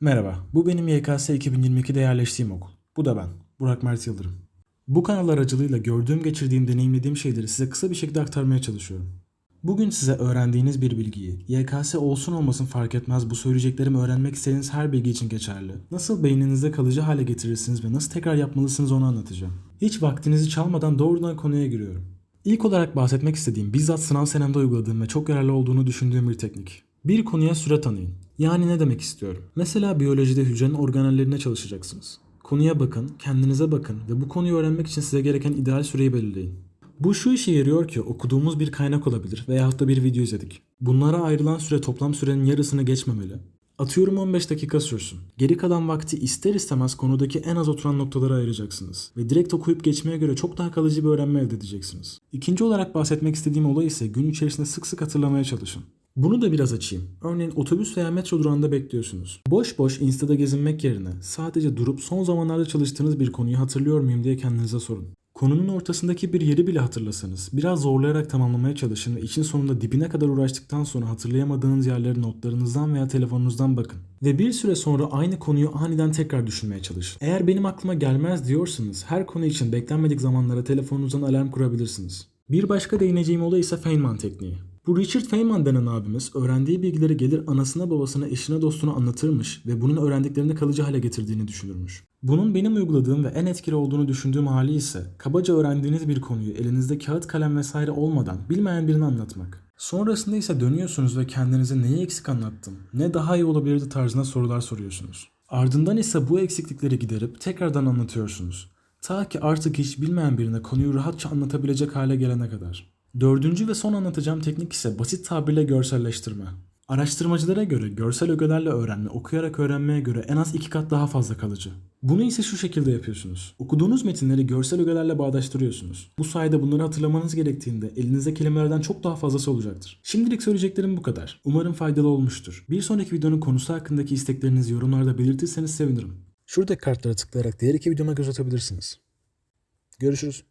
Merhaba, bu benim YKS 2022'de yerleştiğim okul. Bu da ben, Burak Mert Yıldırım. Bu kanal aracılığıyla gördüğüm, geçirdiğim, deneyimlediğim şeyleri size kısa bir şekilde aktarmaya çalışıyorum. Bugün size öğrendiğiniz bir bilgiyi, YKS olsun olmasın fark etmez bu söyleyeceklerimi öğrenmek istediğiniz her bilgi için geçerli. Nasıl beyninizde kalıcı hale getirirsiniz ve nasıl tekrar yapmalısınız onu anlatacağım. Hiç vaktinizi çalmadan doğrudan konuya giriyorum. İlk olarak bahsetmek istediğim bizzat sınav senemde uyguladığım ve çok yararlı olduğunu düşündüğüm bir teknik. Bir konuya süre tanıyın. Yani ne demek istiyorum? Mesela biyolojide hücrenin organellerine çalışacaksınız. Konuya bakın, kendinize bakın ve bu konuyu öğrenmek için size gereken ideal süreyi belirleyin. Bu şu işe yarıyor ki okuduğumuz bir kaynak olabilir veyahut da bir video izledik. Bunlara ayrılan süre toplam sürenin yarısını geçmemeli. Atıyorum 15 dakika sürsün. Geri kalan vakti ister istemez konudaki en az oturan noktalara ayıracaksınız. Ve direkt okuyup geçmeye göre çok daha kalıcı bir öğrenme elde edeceksiniz. İkinci olarak bahsetmek istediğim olay ise gün içerisinde sık sık hatırlamaya çalışın. Bunu da biraz açayım. Örneğin otobüs veya metro durağında bekliyorsunuz. Boş boş Insta'da gezinmek yerine sadece durup son zamanlarda çalıştığınız bir konuyu hatırlıyor muyum diye kendinize sorun. Konunun ortasındaki bir yeri bile hatırlasanız biraz zorlayarak tamamlamaya çalışın ve için sonunda dibine kadar uğraştıktan sonra hatırlayamadığınız yerleri notlarınızdan veya telefonunuzdan bakın. Ve bir süre sonra aynı konuyu aniden tekrar düşünmeye çalışın. Eğer benim aklıma gelmez diyorsanız her konu için beklenmedik zamanlara telefonunuzdan alarm kurabilirsiniz. Bir başka değineceğim olay ise Feynman tekniği. Bu Richard Feynman denen abimiz öğrendiği bilgileri gelir anasına babasına eşine dostuna anlatırmış ve bunun öğrendiklerini kalıcı hale getirdiğini düşünürmüş. Bunun benim uyguladığım ve en etkili olduğunu düşündüğüm hali ise kabaca öğrendiğiniz bir konuyu elinizde kağıt kalem vesaire olmadan bilmeyen birine anlatmak. Sonrasında ise dönüyorsunuz ve kendinize neyi eksik anlattım, ne daha iyi olabilirdi tarzına sorular soruyorsunuz. Ardından ise bu eksiklikleri giderip tekrardan anlatıyorsunuz. Ta ki artık hiç bilmeyen birine konuyu rahatça anlatabilecek hale gelene kadar. Dördüncü ve son anlatacağım teknik ise basit tabirle görselleştirme. Araştırmacılara göre görsel ögelerle öğrenme okuyarak öğrenmeye göre en az iki kat daha fazla kalıcı. Bunu ise şu şekilde yapıyorsunuz. Okuduğunuz metinleri görsel ögelerle bağdaştırıyorsunuz. Bu sayede bunları hatırlamanız gerektiğinde elinizde kelimelerden çok daha fazlası olacaktır. Şimdilik söyleyeceklerim bu kadar. Umarım faydalı olmuştur. Bir sonraki videonun konusu hakkındaki isteklerinizi yorumlarda belirtirseniz sevinirim. Şuradaki kartlara tıklayarak diğer iki videoma göz atabilirsiniz. Görüşürüz.